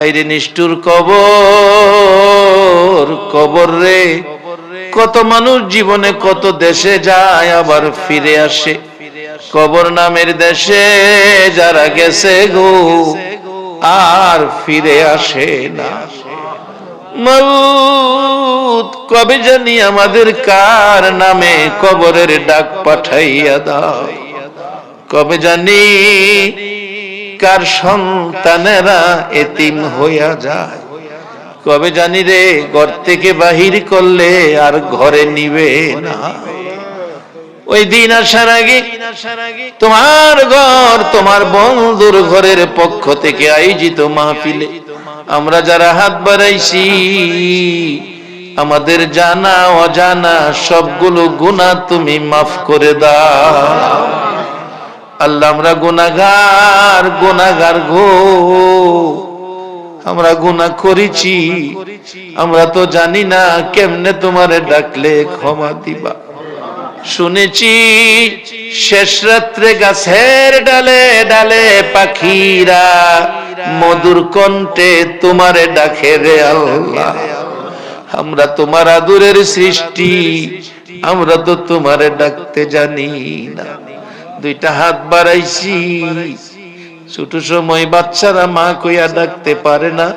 রে নিষ্ঠুর কবর কবর রে। কত মানুষ জীবনে কত দেশে যায়, আবার ফিরে আসে। কবর নামের দেশে যারা গেছে গো, আর ফিরে আসে না। মৌত কবে জানি আমাদের কার নামে কবরের ডাক পাঠাইয়া দাও। কবে জানি কার সন্তানেরা এতিম হইয়া যায়। কবে জানি রে, ঘর থেকে বাহির করলে আর ঘরে নিবে না। ওই দিন আসার আগে তোমার ঘর, তোমার বন্ধুর ঘরের পক্ষ থেকে আয়োজিত মাহফিলে আমরা যারা হাত বাড়াইছি, আমাদের জানা, অজানা সবগুলো গুণা তুমি মাফ করে দাও। আল্লাহ আমরা গুনাগার গুনাগার গো। আমরা গুনাহ করেছি। আমরা তো জানি না কেমনে তোমারে ডাকলে ক্ষমা দিবা। শুনেছি, শেষ রাত্রে গাছের ডালে ডালে পাখিরা মধুর কণ্ঠে তোমারে ডাকে রে আল্লাহ। আমরা তোমার আদুরের সৃষ্টি, আমরা তো তোমারে ডাকতে জানি না। দুইটা হাত বাড়াইছি। ছোট সময় বাচ্চারা মা কইয়া ডাকতে পারে না।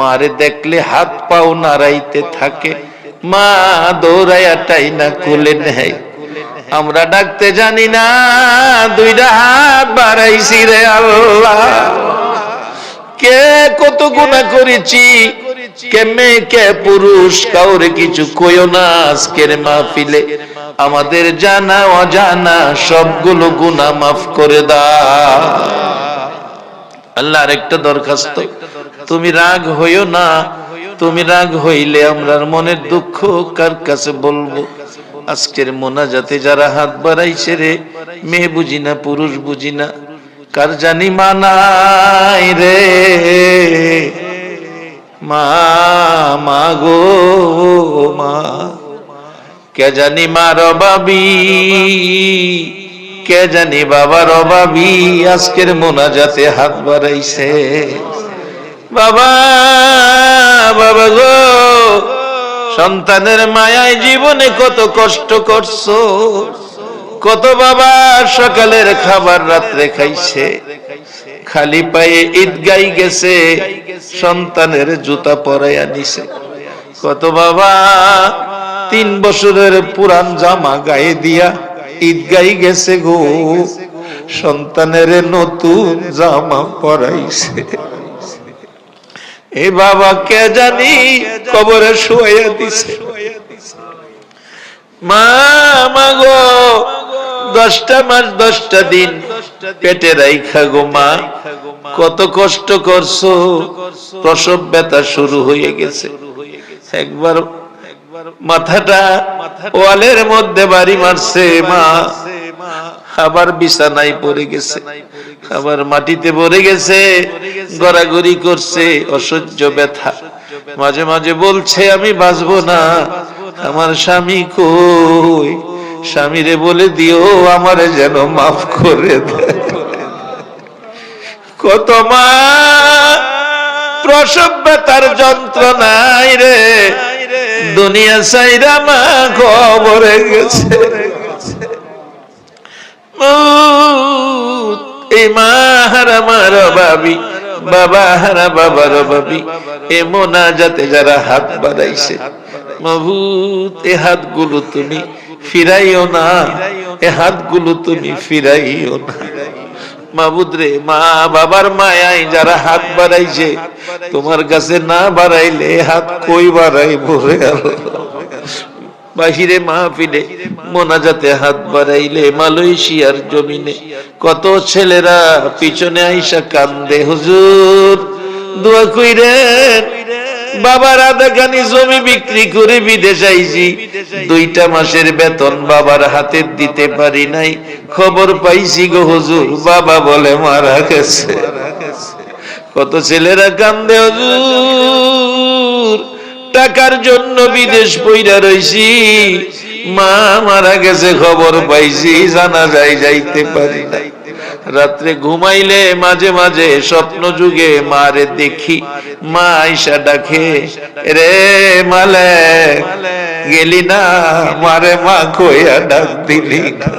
মারে দেখলে হাত পাও নাড়াইতে থাকে। মা দৌড়াইয়া টাইনা কোলে নেয়। আমরা ডাকতে জানি না, দুইটা হাত বাড়াইছি রে আল্লাহ। কে কত গুণা করেছি পুরুষ, কাউরে কিছু কইও না আজকের মাহফিলে। আমাদের জানা, অজানা, সবগুলো গুনাহ মাফ করে দাও। আল্লাহর একটা দরখাস্ত, তুমি রাগ হইও না, তুমি রাগ হইলে আমরার মনের দুঃখ কার কাছে বলব? আজকের মোনাজাতে যারা হাত বাড়াইছে রে, মেয়ে বুঝি না, পুরুষ বুঝি না, কার জানি মানাই রে? মা মা গো, মা। কে জানি মার বাবি, কে জানি বাবার অভাবী আজকের মোনাজাতে হাত বাড়াইছে। বাবা বাবা গো, সন্তানের মায়ায় জীবনে কত কষ্ট করছ। কত বাবা সকালের খাবার রাত্রে খাইছে। খালি পায়ে ঈদগাই গেছে, সন্তানের জুতা পরাইয়া নিছে। কত বাবা তিন বছরের পুরান জামা গায়ে দিয়া ঈদগাই গেছে গো, সন্তানের নতুন জামা পরাইছে। এ বাবা কে জানি কবরে শুয়াইয়া দিছে। মা মা গো দশটা মাস, দশটা দিন পেটে রাইখা গো মা, কত কষ্ট করছ। প্রসব ব্যথা শুরু হয়ে গেছে। একবার মাথাটা ওয়ালের মধ্যে বাড়ি মারছে মা, আবার বিছানায় পড়ে গেছে, আবার মাটিতে পড়ে গেছে, গড়াগড়ি করছে, অসহ্য ব্যথা। মাঝে মাঝে বলছে, আমি বাঁচবো না, আমার স্বামী কই? স্বামীরে বলে দিও, আমারে যেন মাফ করে কত মা, প্রসব ব্যথার যন্ত্রণাই রে, দুনিয়া সাইরা মা খবরে গেছে। হারা বাবি বাবি এ মোনা যাতে যারা হাত বাড়াইছে। মভূত এ হাতগুলো তুমি ফিরাইও না, এ হাতগুলো তুমি ফিরাইও না। মাবুদ রে, মা, বাবার মায়াই যারা হাত বাড়াইছে, তোমার কাছে না বাড়াইলে হাত কই বাহিরে মাহফিলে মোনাজাতে হাত বাড়াইলে মালয়েশিয়ার জমিনে কত ছেলেরা পিছনে আইসা কান্দে, হুজুর, দোয়া কইরেন বাবার আধাখানি জমি বিক্রি করে বিদেশ আইছি। দুইটা মাসের বেতন বাবার হাতে দিতে পারি নাই। খবর পাইছি গো হুজুর, বাবা বলে মারা গেছে। কত ছেলেরা কান্দে হুজুর। টাকার জন্য বিদেশ পইরা রইছি। মা মারা গেছে, খবর পাইছি, জানা যায় যাইতে পারি নাই। রাত্রে ঘুমাইলে মাঝে মাঝে স্বপ্ন যুগে মারে দেখি, মা আইসা ডাকে, রে মালে গেলি না, মারে মা কইয়া ডাক দিলি। না